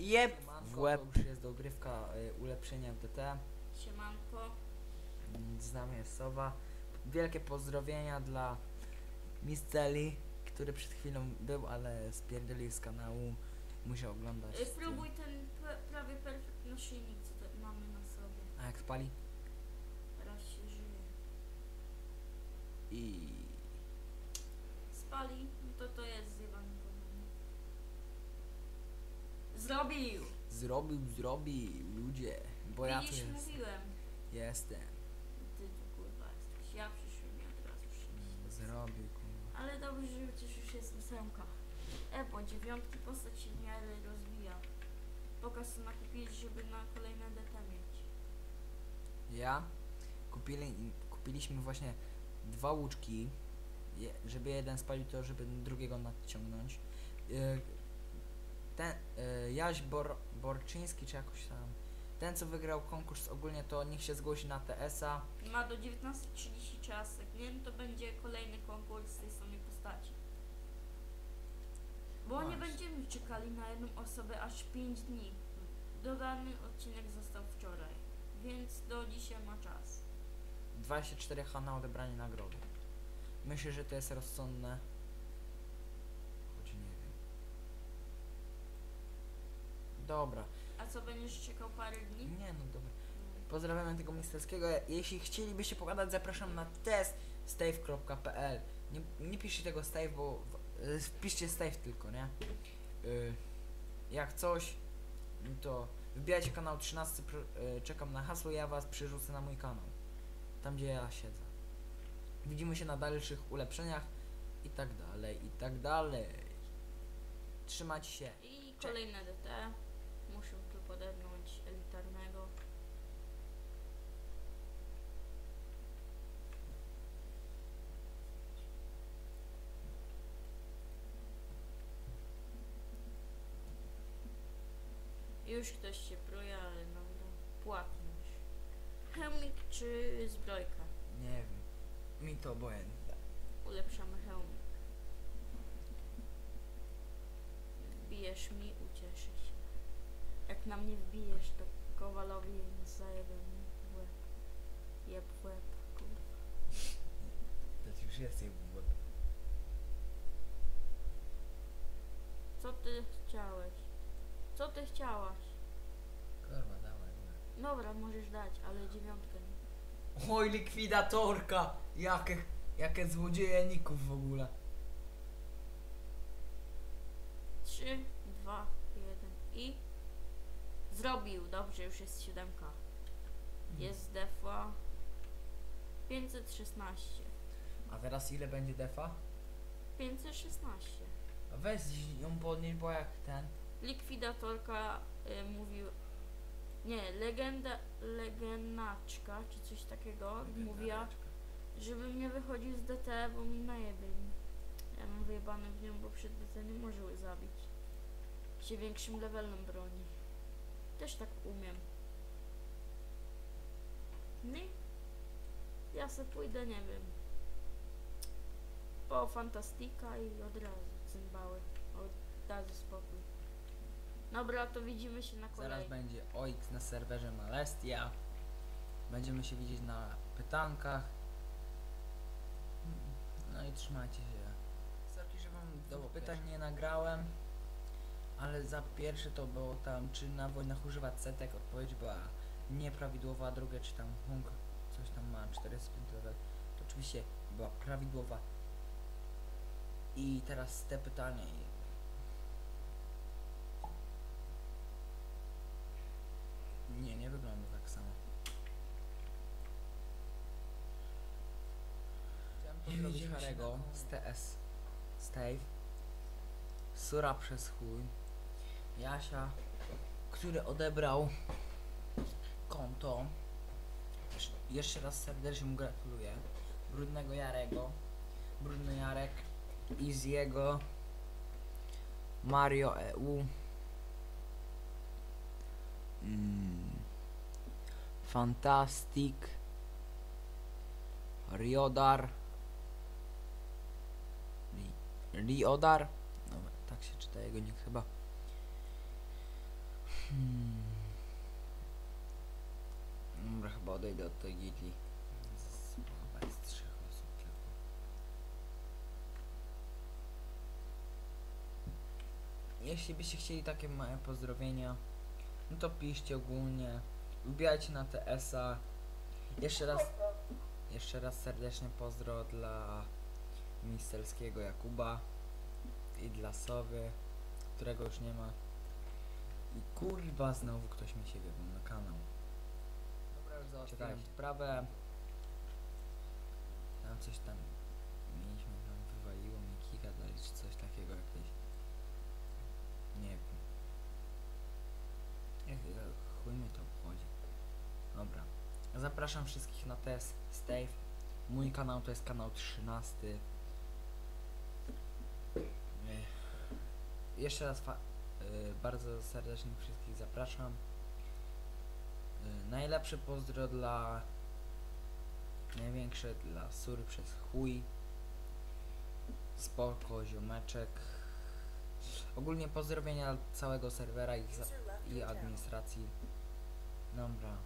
Jeb! W Siemanko, łeb. to już jest dogrywka y, ulepszenia w DT. Siemanko. Mm, Z nami jest Sowa. Wielkie pozdrowienia dla Misceli, który przed chwilą był, ale spierdolił z kanału. Musiał oglądać. Y, z tym. Próbuj ten prawie perfekt naszyjnik, co to mamy na sobie. A jak spali? Teraz się żyje. I... Spali, no to to jest Zrobił! Zrobił, zrobił, ludzie. Bo ja tu Widzisz, jest, mówiłem. jestem. Ty to kurwa jesteś. Ja przyszłem, ja teraz przyszedłem. Zrobił, kurwa. Ale dobrze, że chociaż już jest ósemka. E, bo dziewiątki postać się w miarę rozwija. Pokaż co nakupić, żeby na kolejne DT mieć. Ja kupili, kupiliśmy właśnie dwa łuczki, je, żeby jeden spalił to, żeby drugiego nadciągnąć. Y, Jaś Bor, Borczyński, czy jakoś tam, ten co wygrał konkurs ogólnie, to niech się zgłosi na TS-a. Ma do 19.30 czas, jak nie, to będzie kolejny konkurs z tej samej postaci. Bo nie będziemy czekali na jedną osobę aż 5 dni. Dodany odcinek został wczoraj, więc do dzisiaj ma czas. 24 H na odebranie nagrody. Myślę, że to jest rozsądne. Choć nie wiem. Dobra. A co będziesz czekał parę dni? Nie no dobra. Pozdrawiamy tego misterskiego. Jeśli chcielibyście pogadać, zapraszam na test stave.pl. Nie, nie piszcie tego stave, bo w, y, wpiszcie stave tylko, nie? Y, jak coś, to wbijajcie kanał 13, pr- y, czekam na hasło, ja was przerzucę na mój kanał. Tam gdzie ja siedzę. Widzimy się na dalszych ulepszeniach i tak dalej, i tak dalej. Trzymajcie się. I kolejne DT. Muszę tu podepnąć elitarnego. Już ktoś się pruje, ale dobra. Płatność. Chemik czy zbrojka? Nie wiem. Mi to obojętne. Ulepszamy hełmik. Wbijesz mi. Jak na mnie wbijesz, to Kowalowi zajebę w łeb. Jeb w łeb, kurwa. To już jest jej w łeb. Co ty chciałeś? Co ty chciałaś? Kurwa, dawaj, dawaj. Dobra, możesz dać, ale dziewiątkę nie. Oj, likwidatorka! Jakie, jakie złodzieje ników w ogóle. 3, 2, 1 i... Zrobił, dobrze, już jest siódemka. Jest defa 516. A teraz ile będzie defa? 516. A Weź ją podnieść, bo jak ten. Likwidatorka y, mówił. Nie, legenda, legenaczka, czy coś takiego, mówiła, żebym nie wychodził z DT, bo mi najebie. Ja mam wyjebane w nią, bo przed DT nie może zabić. Się większym levelem broni. Też tak umiem. Nie? Ja se pójdę, nie wiem. Po Fantastika i od razu cymbały. Od razu spokój. Dobra, to widzimy się na Zaraz kolejnym. będzie OX na serwerze Malestia. Będziemy się widzieć na pytankach. No i trzymajcie się. Sorki, że wam do pytań nie nagrałem. Ale za pierwsze to było tam, czy na wojnach używać setek. Odpowiedź była nieprawidłowa, a drugie, czy tam Hung coś tam ma 45 level. To oczywiście była prawidłowa. I teraz te pytania. Nie, nie wygląda tak samo. Chciałem pozdrowić Harego z TS Stave. Sura przez chuj. Jasia, który odebrał konto. Jeszcze- raz serdecznie mu gratuluję. Brudnego Jarego. Brudny Jarek. Easy'ego. Mario EU. Mm. Fantastic. Riodar. Ri- Riodar. Dobra, tak się czyta jego nick chyba. Hmm. Dobra, chyba odejdę od tej gildii. Trzech osób tylko. Jeśli byście chcieli takie małe pozdrowienia, no to piszcie ogólnie. Wbijajcie na TS-a. Jeszcze raz, jeszcze raz serdecznie pozdro dla Misterskiego Jakuba i dla Sowy, którego już nie ma. I kurwa znowu ktoś mi się wiewał na kanał. Dobra, już załatwiłem sprawę. Tam coś tam mieliśmy, tam wywaliło mi kika dali, czy coś takiego jakieś. Nie wiem. Jak jak chuj mnie to obchodzi. Dobra. Zapraszam wszystkich na test Stave. Mój kanał to jest kanał 13. Ech. Jeszcze raz fa- bardzo serdecznie wszystkich zapraszam. Y, najlepszy pozdro dla największe dla Sur przez chuj. Spoko, ziomeczek. Ogólnie pozdrowienia całego serwera i, i administracji. Dobra.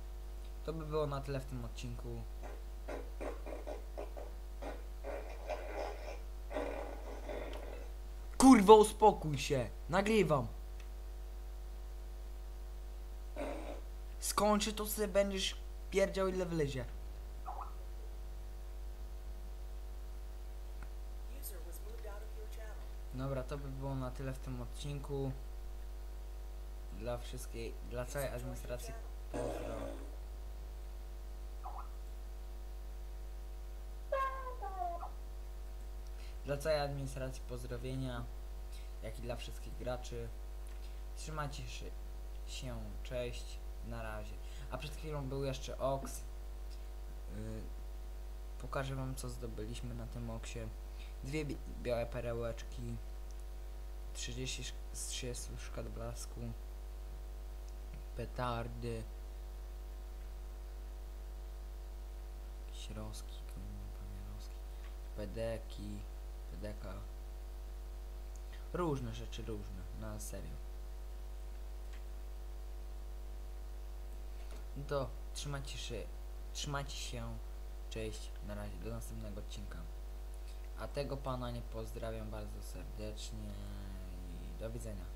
To by było na tyle w tym odcinku. Kurwa, uspokój się! Nagrywam! Skończy to sobie będziesz pierdział ile wlezie. Dobra, to by było na tyle w tym odcinku. Dla wszystkiej, dla całej administracji pozdro. Dla całej administracji pozdrowienia, jak i dla wszystkich graczy. Trzymajcie się cześć, na razie. A przed chwilą był jeszcze Ox. Yy, pokażę wam co zdobyliśmy na tym Oksie. Dwie bi- białe perełeczki, 30 sz- z 30 szkad blasku, petardy, śroski, pamiętowski, pedeki, pedeka, różne rzeczy, różne, na serio. To trzymajcie się, trzymajcie się, cześć, na razie, do następnego odcinka. A tego pana nie pozdrawiam bardzo serdecznie i do widzenia.